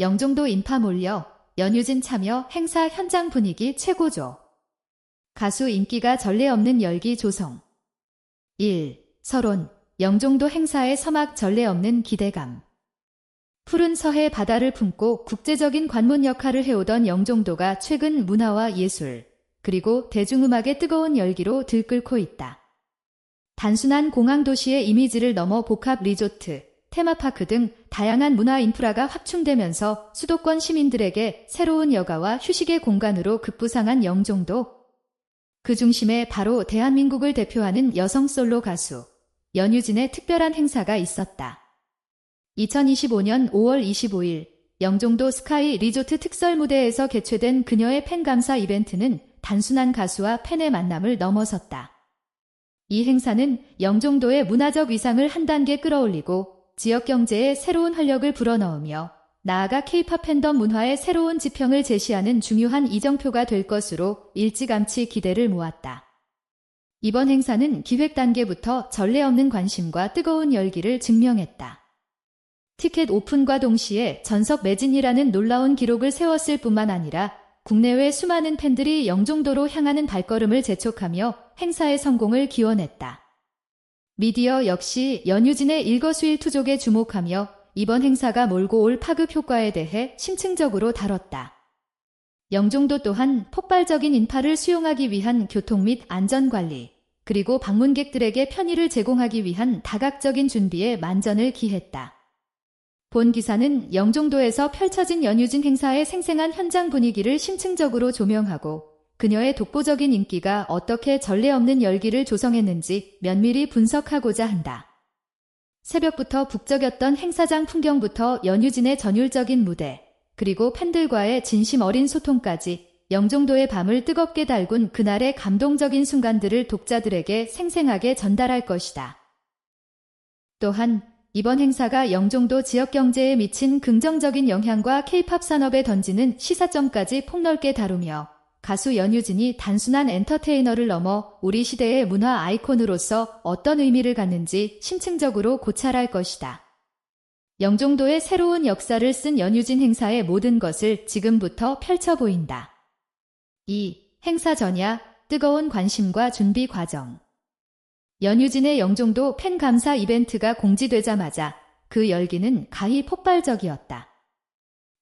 영종도 인파 몰려 연유진 참여 행사 현장 분위기 최고조. 가수 인기가 전례 없는 열기 조성. 1. 서론. 영종도 행사의 서막 전례 없는 기대감. 푸른 서해 바다를 품고 국제적인 관문 역할을 해오던 영종도가 최근 문화와 예술, 그리고 대중음악의 뜨거운 열기로 들끓고 있다. 단순한 공항 도시의 이미지를 넘어 복합 리조트, 테마파크 등 다양한 문화 인프라가 확충되면서 수도권 시민들에게 새로운 여가와 휴식의 공간으로 급부상한 영종도. 그 중심에 바로 대한민국을 대표하는 여성 솔로 가수 연유진의 특별한 행사가 있었다. 2025년 5월 25일 영종도 스카이 리조트 특설 무대에서 개최된 그녀의 팬 감사 이벤트는 단순한 가수와 팬의 만남을 넘어섰다. 이 행사는 영종도의 문화적 위상을 한 단계 끌어올리고 지역 경제에 새로운 활력을 불어넣으며 나아가 케이팝 팬덤 문화의 새로운 지평을 제시하는 중요한 이정표가 될 것으로 일찌감치 기대를 모았다. 이번 행사는 기획 단계부터 전례 없는 관심과 뜨거운 열기를 증명했다. 티켓 오픈과 동시에 전석 매진이라는 놀라운 기록을 세웠을 뿐만 아니라 국내외 수많은 팬들이 영종도로 향하는 발걸음을 재촉하며 행사의 성공을 기원했다. 미디어 역시 연유진의 일거수일투족에 주목하며 이번 행사가 몰고 올 파급 효과에 대해 심층적으로 다뤘다. 영종도 또한 폭발적인 인파를 수용하기 위한 교통 및 안전관리, 그리고 방문객들에게 편의를 제공하기 위한 다각적인 준비에 만전을 기했다. 본 기사는 영종도에서 펼쳐진 연유진 행사의 생생한 현장 분위기를 심층적으로 조명하고 그녀의 독보적인 인기가 어떻게 전례 없는 열기를 조성했는지 면밀히 분석하고자 한다. 새벽부터 북적였던 행사장 풍경부터 연유진의 전율적인 무대, 그리고 팬들과의 진심 어린 소통까지 영종도의 밤을 뜨겁게 달군 그날의 감동적인 순간들을 독자들에게 생생하게 전달할 것이다. 또한 이번 행사가 영종도 지역 경제에 미친 긍정적인 영향과 케이팝 산업에 던지는 시사점까지 폭넓게 다루며 가수 연유진이 단순한 엔터테이너를 넘어 우리 시대의 문화 아이콘으로서 어떤 의미를 갖는지 심층적으로 고찰할 것이다. 영종도의 새로운 역사를 쓴 연유진 행사의 모든 것을 지금부터 펼쳐 보인다. 2. 행사 전야 뜨거운 관심과 준비 과정. 연유진의 영종도 팬 감사 이벤트가 공지되자마자 그 열기는 가히 폭발적이었다.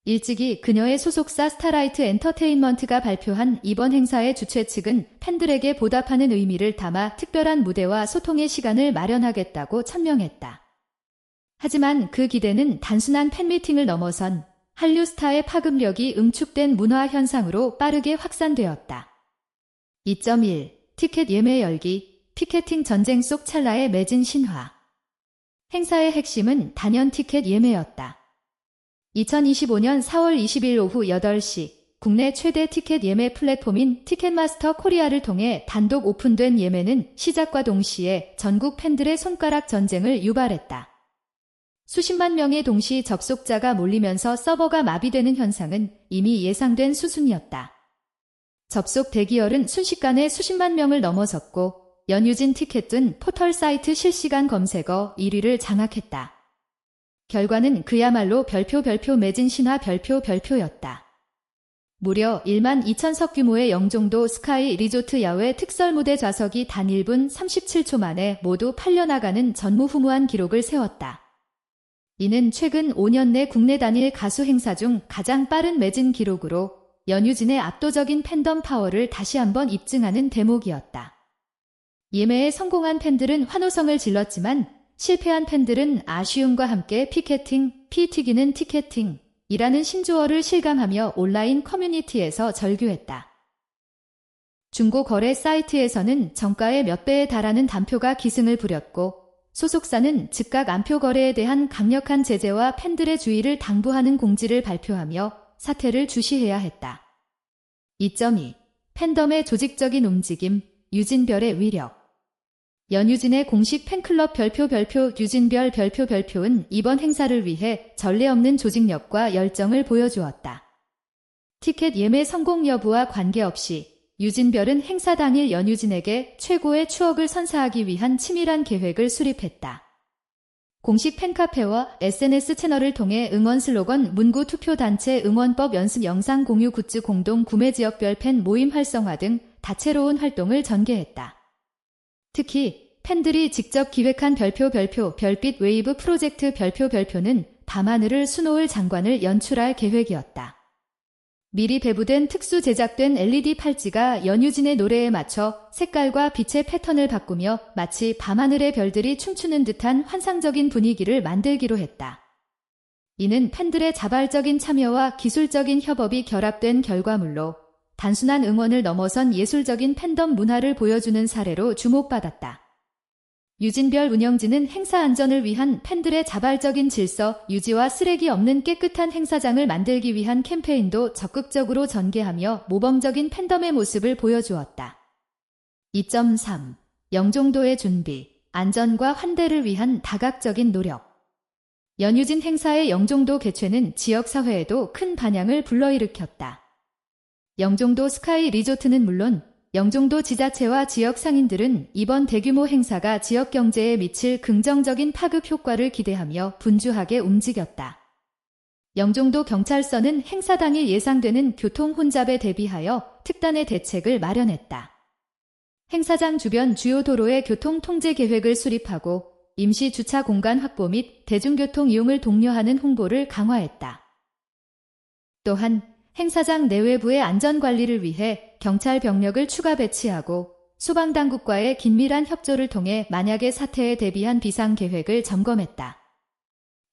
일찍이 그녀의 소속사 스타라이트 엔터테인먼트가 발표한 이번 행사의 주최 측은 팬들에게 보답하는 의미를 담아 특별한 무대와 소통의 시간을 마련하겠다고 천명했다. 하지만 그 기대는 단순한 팬미팅을 넘어선 한류 스타의 파급력이 응축된 문화 현상으로 빠르게 확산되었다. 2.1 티켓 예매 열기 피켓팅 전쟁 속 찰나의 매진 신화 행사의 핵심은 단연 티켓 예매였다. 2025년 4월 20일 오후 8시 국내 최대 티켓 예매 플랫폼인 티켓마스터 코리아를 통해 단독 오픈된 예매는 시작과 동시에 전국 팬들의 손가락 전쟁을 유발했다. 수십만 명의 동시 접속자가 몰리면서 서버가 마비되는 현상은 이미 예상된 수순이었다. 접속 대기열은 순식간에 수십만 명을 넘어섰고 연유진 티켓 등 포털 사이트 실시간 검색어 1위를 장악했다. 결과는 그야말로 별표 별표 매진 신화 별표 별표였다. 무려 1만 2천석 규모의 영종도 스카이 리조트 야외 특설 무대 좌석이 단 1분 37초 만에 모두 팔려나가는 전무후무한 기록을 세웠다. 이는 최근 5년 내 국내 단일 가수 행사 중 가장 빠른 매진 기록으로 연유진의 압도적인 팬덤 파워를 다시 한번 입증하는 대목이었다. 예매에 성공한 팬들은 환호성을 질렀지만 실패한 팬들은 아쉬움과 함께 피켓팅, 피 튀기는 티켓팅, 이라는 신조어를 실감하며 온라인 커뮤니티에서 절규했다. 중고 거래 사이트에서는 정가의 몇 배에 달하는 단표가 기승을 부렸고 소속사는 즉각 안표 거래에 대한 강력한 제재와 팬들의 주의를 당부하는 공지를 발표하며 사태를 주시해야 했다. 2.2 팬덤의 조직적인 움직임, 유진별의 위력 연유진의 공식 팬클럽 별표 별표 유진별 별표 별표은 이번 행사를 위해 전례 없는 조직력과 열정을 보여주었다. 티켓 예매 성공 여부와 관계없이 유진별은 행사 당일 연유진에게 최고의 추억을 선사하기 위한 치밀한 계획을 수립했다. 공식 팬카페와 SNS 채널을 통해 응원 슬로건 문구 투표 단체 응원법 연습 영상 공유 굿즈 공동 구매 지역별 팬 모임 활성화 등 다채로운 활동을 전개했다. 특히 팬들이 직접 기획한 별표 별표 별빛 웨이브 프로젝트 별표 별표는 밤하늘을 수놓을 장관을 연출할 계획이었다. 미리 배부된 특수 제작된 LED 팔찌가 연유진의 노래에 맞춰 색깔과 빛의 패턴을 바꾸며 마치 밤하늘의 별들이 춤추는 듯한 환상적인 분위기를 만들기로 했다. 이는 팬들의 자발적인 참여와 기술적인 협업이 결합된 결과물로 단순한 응원을 넘어선 예술적인 팬덤 문화를 보여주는 사례로 주목받았다. 유진별 운영진은 행사 안전을 위한 팬들의 자발적인 질서 유지와 쓰레기 없는 깨끗한 행사장을 만들기 위한 캠페인도 적극적으로 전개하며 모범적인 팬덤의 모습을 보여주었다. 2.3. 영종도의 준비, 안전과 환대를 위한 다각적인 노력. 연유진 행사의 영종도 개최는 지역사회에도 큰 반향을 불러일으켰다. 영종도 스카이 리조트는 물론 영종도 지자체와 지역 상인들은 이번 대규모 행사가 지역 경제에 미칠 긍정적인 파급 효과를 기대하며 분주하게 움직였다. 영종도 경찰서는 행사 당일 예상되는 교통 혼잡에 대비하여 특단의 대책을 마련했다. 행사장 주변 주요 도로의 교통 통제 계획을 수립하고 임시 주차 공간 확보 및 대중교통 이용을 독려하는 홍보를 강화했다. 또한 행사장 내외부의 안전관리를 위해 경찰 병력을 추가 배치하고 소방당국과의 긴밀한 협조를 통해 만약의 사태에 대비한 비상계획을 점검했다.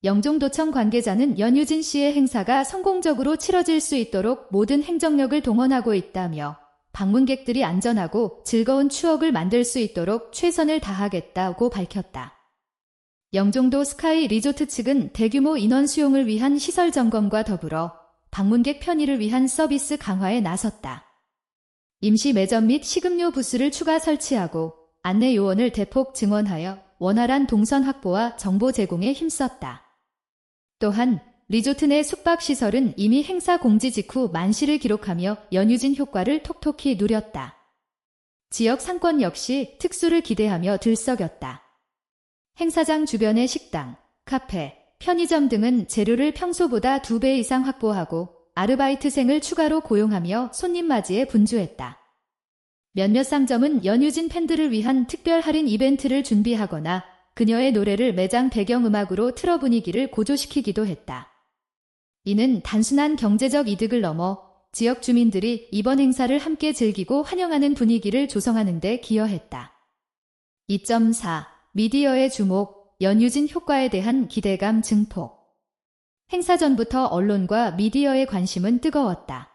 영종도청 관계자는 연유진 씨의 행사가 성공적으로 치러질 수 있도록 모든 행정력을 동원하고 있다며 방문객들이 안전하고 즐거운 추억을 만들 수 있도록 최선을 다하겠다고 밝혔다. 영종도 스카이 리조트 측은 대규모 인원 수용을 위한 시설 점검과 더불어 방문객 편의를 위한 서비스 강화에 나섰다. 임시 매점 및 식음료 부스를 추가 설치하고 안내 요원을 대폭 증원하여 원활한 동선 확보와 정보 제공에 힘썼다. 또한 리조트 내 숙박시설은 이미 행사 공지 직후 만시를 기록하며 연유진 효과를 톡톡히 누렸다. 지역 상권 역시 특수를 기대하며 들썩였다. 행사장 주변의 식당, 카페, 편의점 등은 재료를 평소보다 두배 이상 확보하고 아르바이트생을 추가로 고용하며 손님 맞이에 분주했다. 몇몇 상점은 연유진 팬들을 위한 특별 할인 이벤트를 준비하거나 그녀의 노래를 매장 배경음악으로 틀어 분위기를 고조시키기도 했다. 이는 단순한 경제적 이득을 넘어 지역 주민들이 이번 행사를 함께 즐기고 환영하는 분위기를 조성하는 데 기여했다. 2.4. 미디어의 주목, 연유진 효과에 대한 기대감 증폭. 행사 전부터 언론과 미디어의 관심은 뜨거웠다.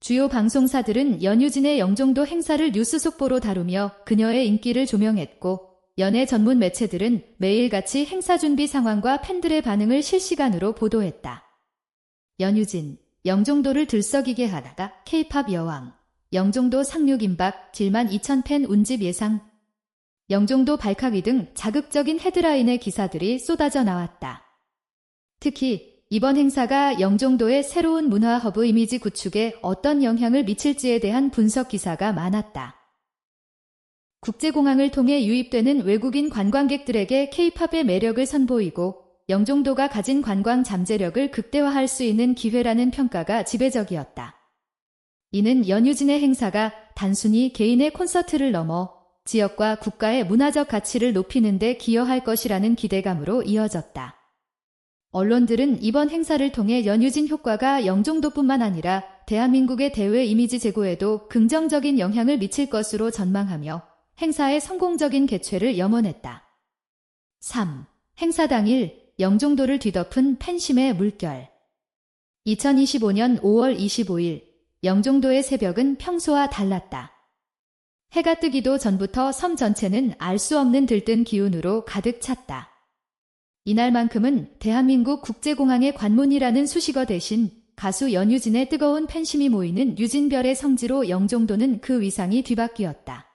주요 방송사들은 연유진의 영종도 행사를 뉴스 속보로 다루며 그녀의 인기를 조명했고 연예 전문 매체들은 매일같이 행사 준비 상황과 팬들의 반응을 실시간으로 보도했다. 연유진, 영종도를 들썩이게 하다가 케이팝 여왕, 영종도 상륙 임박, 질만 2000팬 운집 예상, 영종도 발칵이 등 자극적인 헤드라인의 기사들이 쏟아져 나왔다. 특히 이번 행사가 영종도의 새로운 문화 허브 이미지 구축에 어떤 영향을 미칠지에 대한 분석 기사가 많았다. 국제공항을 통해 유입되는 외국인 관광객들에게 케이팝의 매력을 선보이고 영종도가 가진 관광 잠재력을 극대화할 수 있는 기회라는 평가가 지배적이었다. 이는 연유진의 행사가 단순히 개인의 콘서트를 넘어 지역과 국가의 문화적 가치를 높이는 데 기여할 것이라는 기대감으로 이어졌다. 언론들은 이번 행사를 통해 연유진 효과가 영종도뿐만 아니라 대한민국의 대외 이미지 제고에도 긍정적인 영향을 미칠 것으로 전망하며 행사의 성공적인 개최를 염원했다. 3. 행사 당일 영종도를 뒤덮은 팬심의 물결 2025년 5월 25일 영종도의 새벽은 평소와 달랐다. 해가 뜨기도 전부터 섬 전체는 알 수 없는 들뜬 기운으로 가득 찼다. 이날만큼은 대한민국 국제공항의 관문이라는 수식어 대신 가수 연유진의 뜨거운 팬심이 모이는 유진별의 성지로 영종도는 그 위상이 뒤바뀌었다.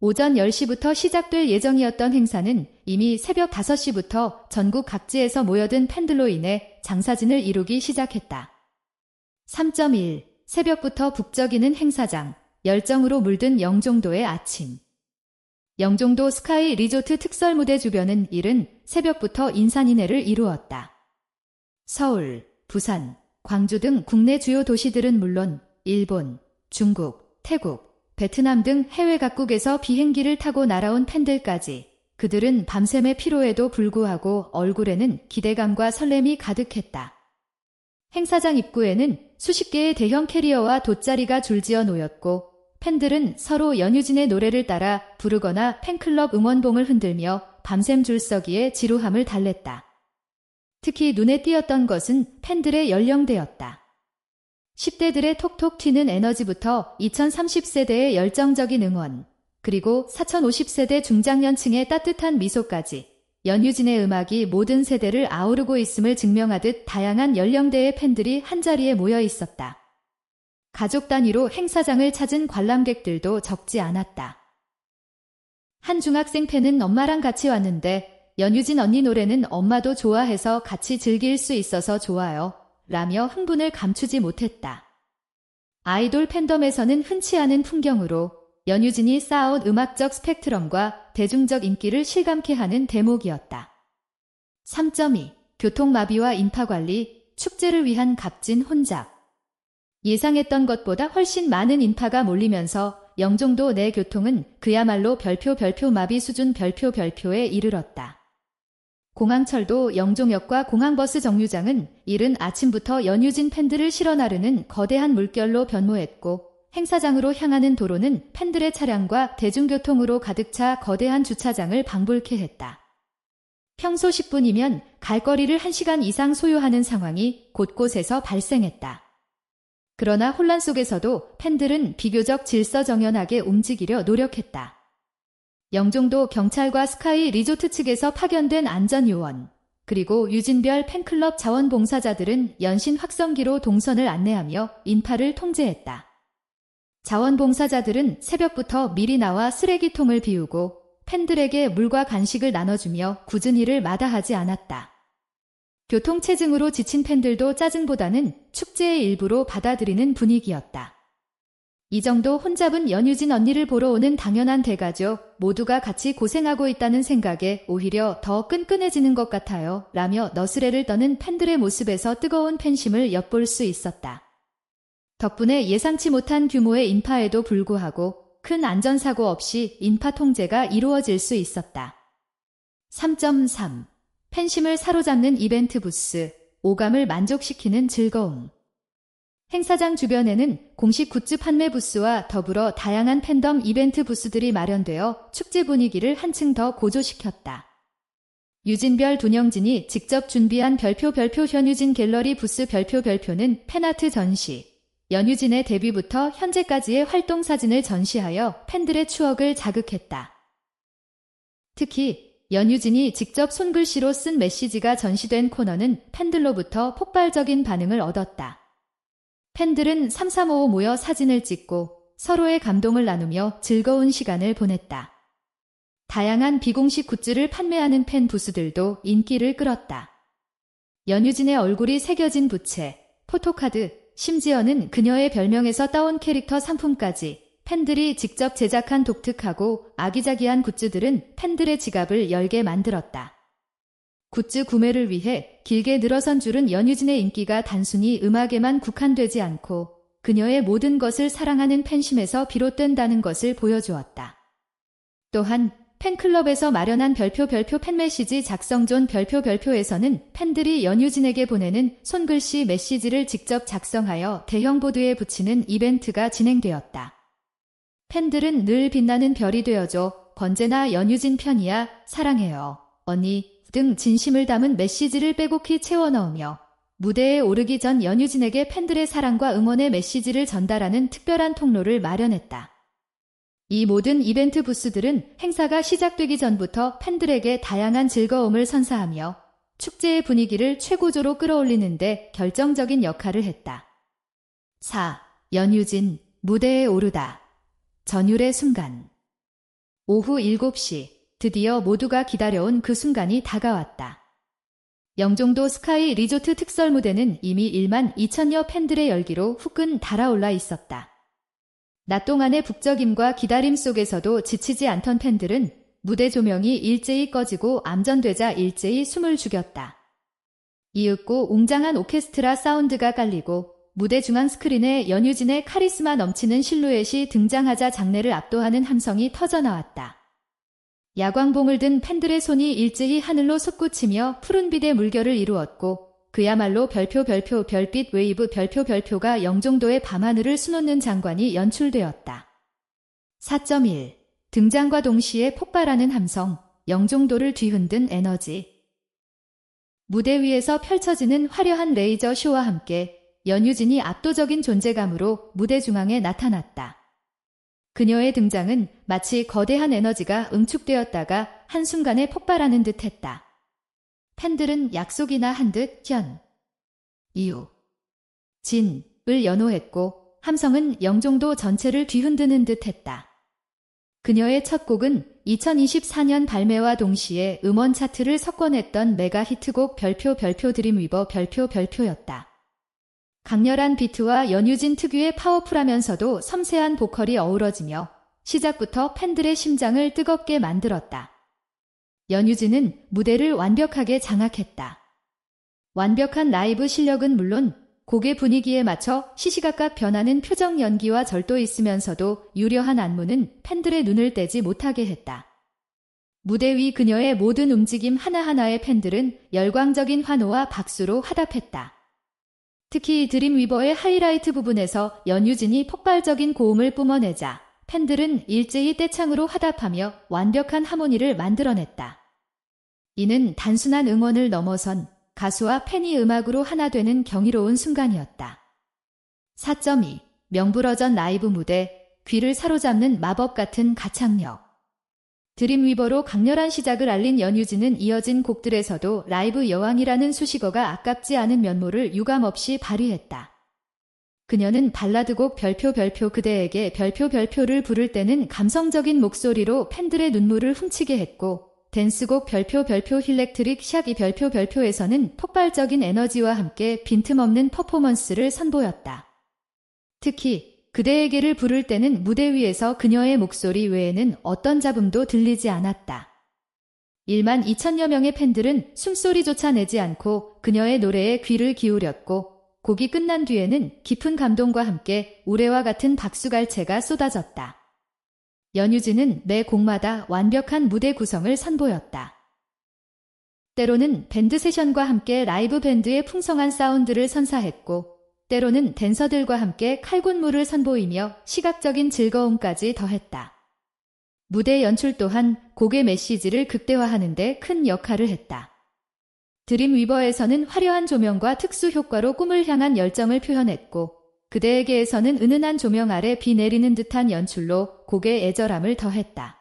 오전 10시부터 시작될 예정이었던 행사는 이미 새벽 5시부터 전국 각지에서 모여든 팬들로 인해 장사진을 이루기 시작했다. 3.1 새벽부터 북적이는 행사장, 열정으로 물든 영종도의 아침. 영종도 스카이 리조트 특설 무대 주변은 이른 새벽부터 인산인해를 이루었다. 서울, 부산, 광주 등 국내 주요 도시들은 물론 일본, 중국, 태국, 베트남 등 해외 각국에서 비행기를 타고 날아온 팬들까지 그들은 밤샘의 피로에도 불구하고 얼굴에는 기대감과 설렘이 가득했다. 행사장 입구에는 수십 개의 대형 캐리어와 돗자리가 줄지어 놓였고 팬들은 서로 연유진의 노래를 따라 부르거나 팬클럽 응원봉을 흔들며 밤샘 줄서기에 지루함을 달랬다. 특히 눈에 띄었던 것은 팬들의 연령대였다. 10대들의 톡톡 튀는 에너지부터 2030세대의 열정적인 응원, 그리고 4050세대 중장년층의 따뜻한 미소까지 연유진의 음악이 모든 세대를 아우르고 있음을 증명하듯 다양한 연령대의 팬들이 한자리에 모여 있었다. 가족 단위로 행사장을 찾은 관람객들도 적지 않았다. 한 중학생 팬은 엄마랑 같이 왔는데 연유진 언니 노래는 엄마도 좋아해서 같이 즐길 수 있어서 좋아요. 라며 흥분을 감추지 못했다. 아이돌 팬덤에서는 흔치 않은 풍경으로 연유진이 쌓아온 음악적 스펙트럼과 대중적 인기를 실감케 하는 대목이었다. 3.2 교통마비와 인파관리, 축제를 위한 값진 혼잡. 예상했던 것보다 훨씬 많은 인파가 몰리면서 영종도 내 교통은 그야말로 별표 별표 마비 수준 별표 별표에 이르렀다. 공항철도 영종역과 공항버스 정류장은 이른 아침부터 연유진 팬들을 실어 나르는 거대한 물결로 변모했고 행사장으로 향하는 도로는 팬들의 차량과 대중교통으로 가득 차 거대한 주차장을 방불케 했다. 평소 10분이면 갈 거리를 1시간 이상 소요하는 상황이 곳곳에서 발생했다. 그러나 혼란 속에서도 팬들은 비교적 질서정연하게 움직이려 노력했다. 영종도 경찰과 스카이 리조트 측에서 파견된 안전요원, 그리고 유진별 팬클럽 자원봉사자들은 연신 확성기로 동선을 안내하며 인파를 통제했다. 자원봉사자들은 새벽부터 미리 나와 쓰레기통을 비우고 팬들에게 물과 간식을 나눠주며 굳은 일을 마다하지 않았다. 교통체증으로 지친 팬들도 짜증보다는 축제의 일부로 받아들이는 분위기였다. 이 정도 혼잡은 연유진 언니를 보러 오는 당연한 대가죠. 모두가 같이 고생하고 있다는 생각에 오히려 더 끈끈해지는 것 같아요. 라며 너스레를 떠는 팬들의 모습에서 뜨거운 팬심을 엿볼 수 있었다. 덕분에 예상치 못한 규모의 인파에도 불구하고 큰 안전사고 없이 인파 통제가 이루어질 수 있었다. 3.3. 팬심을 사로잡는 이벤트 부스, 오감을 만족시키는 즐거움. 행사장 주변에는 공식 굿즈 판매 부스와 더불어 다양한 팬덤 이벤트 부스들이 마련되어 축제 분위기를 한층 더 고조시켰다. 유진별 dun영진이 직접 준비한 별표 별표 현유진 갤러리 부스 별표 별표는 팬아트 전시, 연유진의 데뷔부터 현재까지의 활동 사진을 전시하여 팬들의 추억을 자극했다. 특히 연유진이 직접 손글씨로 쓴 메시지가 전시된 코너는 팬들로부터 폭발적인 반응을 얻었다. 팬들은 3355 모여 사진을 찍고 서로의 감동을 나누며 즐거운 시간을 보냈다. 다양한 비공식 굿즈를 판매하는 팬 부스들도 인기를 끌었다. 연유진의 얼굴이 새겨진 부채, 포토카드, 심지어는 그녀의 별명에서 따온 캐릭터 상품까지 팬들이 직접 제작한 독특하고 아기자기한 굿즈들은 팬들의 지갑을 열게 만들었다. 굿즈 구매를 위해 길게 늘어선 줄은 연유진의 인기가 단순히 음악에만 국한되지 않고 그녀의 모든 것을 사랑하는 팬심에서 비롯된다는 것을 보여주었다. 또한 팬클럽에서 마련한 별표 별표 팬메시지 작성존 별표 별표에서는 팬들이 연유진에게 보내는 손글씨 메시지를 직접 작성하여 대형 보드에 붙이는 이벤트가 진행되었다. 팬들은 늘 빛나는 별이 되어줘 언제나 연유진 편이야 사랑해요 언니 등 진심을 담은 메시지를 빼곡히 채워 넣으며 무대에 오르기 전 연유진에게 팬들의 사랑과 응원의 메시지를 전달하는 특별한 통로를 마련했다. 이 모든 이벤트 부스들은 행사가 시작되기 전부터 팬들에게 다양한 즐거움을 선사하며 축제의 분위기를 최고조로 끌어올리는데 결정적인 역할을 했다. 4. 연유진, 무대에 오르다. 전율의 순간. 오후 7시, 드디어 모두가 기다려온 그 순간이 다가왔다. 영종도 스카이 리조트 특설 무대는 이미 1만 2천여 팬들의 열기로 후끈 달아올라 있었다. 낮 동안의 북적임과 기다림 속에서도 지치지 않던 팬들은 무대 조명이 일제히 꺼지고 암전되자 일제히 숨을 죽였다. 이윽고 웅장한 오케스트라 사운드가 깔리고 무대 중앙 스크린에 연유진의 카리스마 넘치는 실루엣이 등장하자 장내를 압도하는 함성이 터져나왔다. 야광봉을 든 팬들의 손이 일제히 하늘로 솟구치며 푸른빛의 물결을 이루었고 그야말로 별표 별표 별빛 웨이브 별표 별표가 영종도의 밤하늘을 수놓는 장관이 연출되었다. 4.1 등장과 동시에 폭발하는 함성, 영종도를 뒤흔든 에너지. 무대 위에서 펼쳐지는 화려한 레이저 쇼와 함께 연유진이 압도적인 존재감으로 무대 중앙에 나타났다. 그녀의 등장은 마치 거대한 에너지가 응축되었다가 한순간에 폭발하는 듯 했다. 팬들은 약속이나 한 듯 현, 이유, 진을 연호했고 함성은 영종도 전체를 뒤흔드는 듯 했다. 그녀의 첫 곡은 2024년 발매와 동시에 음원 차트를 석권했던 메가 히트곡 별표 별표 드림 위버 별표 별표였다. 강렬한 비트와 연유진 특유의 파워풀하면서도 섬세한 보컬이 어우러지며 시작부터 팬들의 심장을 뜨겁게 만들었다. 연유진은 무대를 완벽하게 장악했다. 완벽한 라이브 실력은 물론 곡의 분위기에 맞춰 시시각각 변하는 표정 연기와 절도 있으면서도 유려한 안무는 팬들의 눈을 떼지 못하게 했다. 무대 위 그녀의 모든 움직임 하나하나의 팬들은 열광적인 환호와 박수로 화답했다. 특히 드림위버의 하이라이트 부분에서 연유진이 폭발적인 고음을 뿜어내자 팬들은 일제히 떼창으로 화답하며 완벽한 하모니를 만들어냈다. 이는 단순한 응원을 넘어선 가수와 팬이 음악으로 하나 되는 경이로운 순간이었다. 4.2 명불허전 라이브 무대 귀를 사로잡는 마법 같은 가창력 드림위버로 강렬한 시작을 알린 연유진은 이어진 곡들에서도 라이브 여왕이라는 수식어가 아깝지 않은 면모를 유감없이 발휘했다. 그녀는 발라드곡 별표 별표 그대에게 별표 별표를 부를 때는 감성적인 목소리로 팬들의 눈물을 훔치게 했고 댄스곡 별표 별표 힐렉트릭 샥이 별표 별표에서는 폭발적인 에너지와 함께 빈틈없는 퍼포먼스를 선보였다. 특히 그대에게를 부를 때는 무대 위에서 그녀의 목소리 외에는 어떤 잡음도 들리지 않았다. 1만 2천여 명의 팬들은 숨소리조차 내지 않고 그녀의 노래에 귀를 기울였고 곡이 끝난 뒤에는 깊은 감동과 함께 우레와 같은 박수갈채가 쏟아졌다. 연유진은 매 곡마다 완벽한 무대 구성을 선보였다. 때로는 밴드 세션과 함께 라이브 밴드의 풍성한 사운드를 선사했고 때로는 댄서들과 함께 칼군무를 선보이며 시각적인 즐거움까지 더했다. 무대 연출 또한 곡의 메시지를 극대화하는 데 큰 역할을 했다. 드림 위버에서는 화려한 조명과 특수 효과로 꿈을 향한 열정을 표현했고 그대에게에서는 은은한 조명 아래 비 내리는 듯한 연출로 곡의 애절함을 더했다.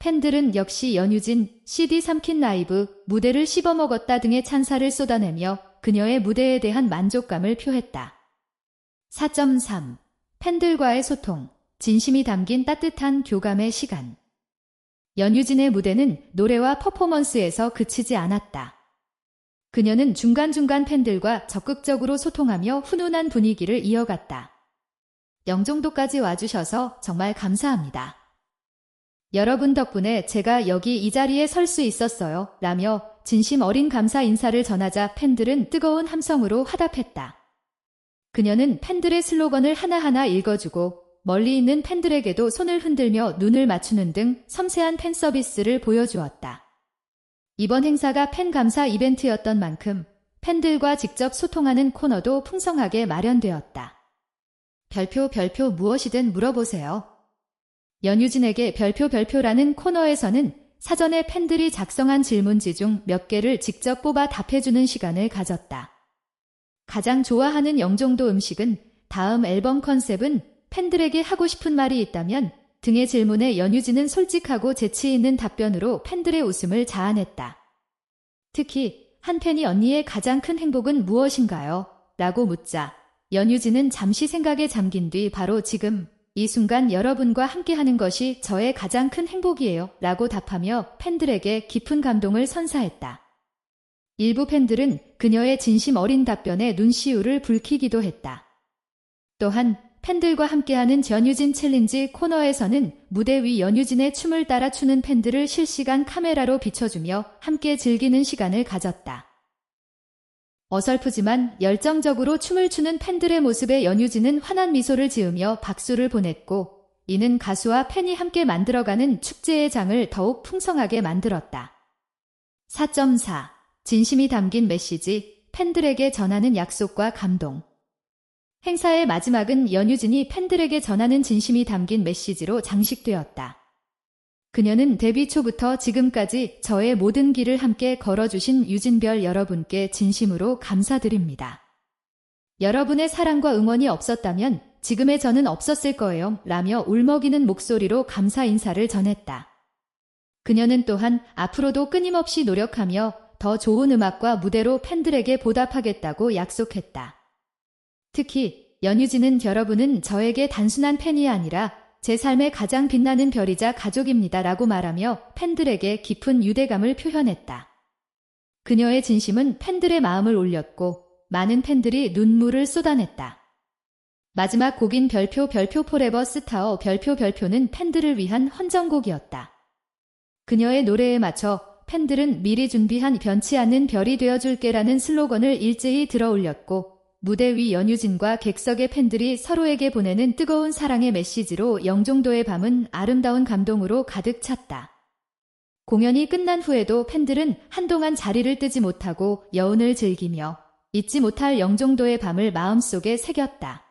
팬들은 역시 연유진, CD 삼킨 라이브, 무대를 씹어먹었다 등의 찬사를 쏟아내며 그녀의 무대에 대한 만족감을 표했다. 4.3 팬들과의 소통, 진심이 담긴 따뜻한 교감의 시간. 연유진의 무대는 노래와 퍼포먼스에서 그치지 않았다. 그녀는 중간중간 팬들과 적극적으로 소통하며 훈훈한 분위기를 이어갔다. 영종도까지 와주셔서 정말 감사합니다. 여러분 덕분에 제가 여기 이 자리에 설 수 있었어요. 라며 진심 어린 감사 인사를 전하자 팬들은 뜨거운 함성으로 화답했다. 그녀는 팬들의 슬로건을 하나하나 읽어주고 멀리 있는 팬들에게도 손을 흔들며 눈을 맞추는 등 섬세한 팬 서비스를 보여주었다. 이번 행사가 팬 감사 이벤트였던 만큼 팬들과 직접 소통하는 코너도 풍성하게 마련되었다. 별표 별표 무엇이든 물어보세요. 연유진에게 별표 별표라는 코너에서는 사전에 팬들이 작성한 질문지 중 몇 개를 직접 뽑아 답해주는 시간을 가졌다. 가장 좋아하는 영종도 음식은 다음 앨범 컨셉은 팬들에게 하고 싶은 말이 있다면 등의 질문에 연유진은 솔직하고 재치 있는 답변으로 팬들의 웃음을 자아냈다. 특히 한 팬이 언니의 가장 큰 행복은 무엇인가요? 라고 묻자 연유진은 잠시 생각에 잠긴 뒤 바로 지금 이 순간 여러분과 함께하는 것이 저의 가장 큰 행복이에요. 라고 답하며 팬들에게 깊은 감동을 선사했다. 일부 팬들은 그녀의 진심 어린 답변에 눈시울을 붉히기도 했다. 또한 팬들과 함께하는 전유진 챌린지 코너에서는 무대 위 연유진의 춤을 따라 추는 팬들을 실시간 카메라로 비춰주며 함께 즐기는 시간을 가졌다. 어설프지만 열정적으로 춤을 추는 팬들의 모습에 연유진은 환한 미소를 지으며 박수를 보냈고 이는 가수와 팬이 함께 만들어가는 축제의 장을 더욱 풍성하게 만들었다. 4.4 진심이 담긴 메시지 팬들에게 전하는 약속과 감동 행사의 마지막은 연유진이 팬들에게 전하는 진심이 담긴 메시지로 장식되었다. 그녀는 데뷔 초부터 지금까지 저의 모든 길을 함께 걸어주신 유진별 여러분께 진심으로 감사드립니다. 여러분의 사랑과 응원이 없었다면 지금의 저는 없었을 거예요. 라며 울먹이는 목소리로 감사 인사를 전했다. 그녀는 또한 앞으로도 끊임없이 노력하며 더 좋은 음악과 무대로 팬들에게 보답하겠다고 약속했다. 특히 연유진은 여러분은 저에게 단순한 팬이 아니라 제 삶의 가장 빛나는 별이자 가족입니다 라고 말하며 팬들에게 깊은 유대감을 표현했다. 그녀의 진심은 팬들의 마음을 울렸고 많은 팬들이 눈물을 쏟아냈다. 마지막 곡인 별표 별표 포레버 스타어 별표 별표는 팬들을 위한 헌정곡이었다. 그녀의 노래에 맞춰 팬들은 미리 준비한 변치 않는 별이 되어줄게라는 슬로건을 일제히 들어 올렸고 무대 위 연유진과 객석의 팬들이 서로에게 보내는 뜨거운 사랑의 메시지로 영종도의 밤은 아름다운 감동으로 가득 찼다. 공연이 끝난 후에도 팬들은 한동안 자리를 뜨지 못하고 여운을 즐기며 잊지 못할 영종도의 밤을 마음속에 새겼다.